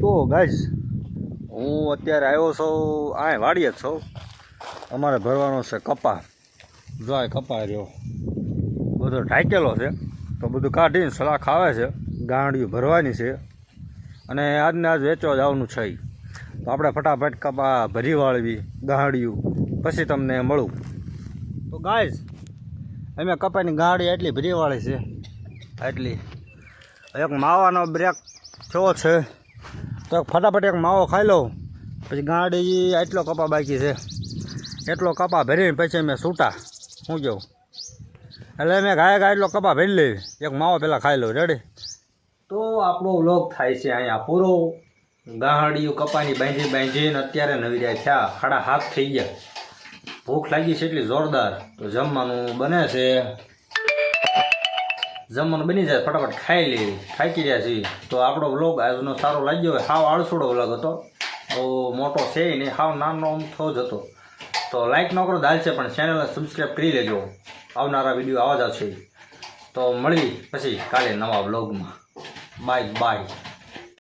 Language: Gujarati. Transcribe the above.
ગાઈઝ હું અત્યારે આવ્યો છું આ વાડીએ જ છું. અમારે ભરવાનો છે કપા જો કપા રહ્યો. બધો ઢાંકેલો છે. તો બધું કાઢીને સલાખ આવે છે. ગાંડિયું ભરવાની છે. અને આજને આજ વેચવા જવાનું છે. તો આપણે ફટાફટ કપા ભરી વાળવી, ગાંડિયું. પછી તમને મળું. તો ગાઈઝ અમે કપાની ગાંડી એટલી ભરી વાળી છે. એટલી. એક માવાનો બ્રેક થયો છે. તો ફટાફટ એક માવો ખાઈ લઉં. પછી ગાડી આટલો કપા બાકી છે. એટલો કપા ભરીને પછી મેં છૂટા શું કહું એટલે મેં ગાય ગાય એટલો કપા ભરી લેવી એક માવો પહેલાં ખાઈ લઉં. રેડી તો આપણો વ્લોગ થાય છે અહીંયા પૂરો. ગાહડિયું કપાની બાંધી બાંધીને અત્યારે નવી રહ્યા થયા. ખાડા હાથ થઈ ગયા. ભૂખ લાગી છે એટલી જોરદાર. તો જમવાનું બને છે. જમવાનું બની જાય, ફટાફટ ખાઈ લઈએ ખાઈ રહ્યા છીએ તો આપણો વ્લોગ આજનો સારો લાગ્યો હોય, હાવ આળસુડો વ્લોગ હતો. બહુ મોટો છે નહીં, હાવ નાનો અમથો જ હતો. તો લાઈક ન કરો દાલ છે પણ ચેનલને સબસ્ક્રાઈબ કરી લેજો. આવનારા વીડિયો આવા જ આવશે. તો મળી પછી કાલે નવા વ્લોગમાં બાય બાય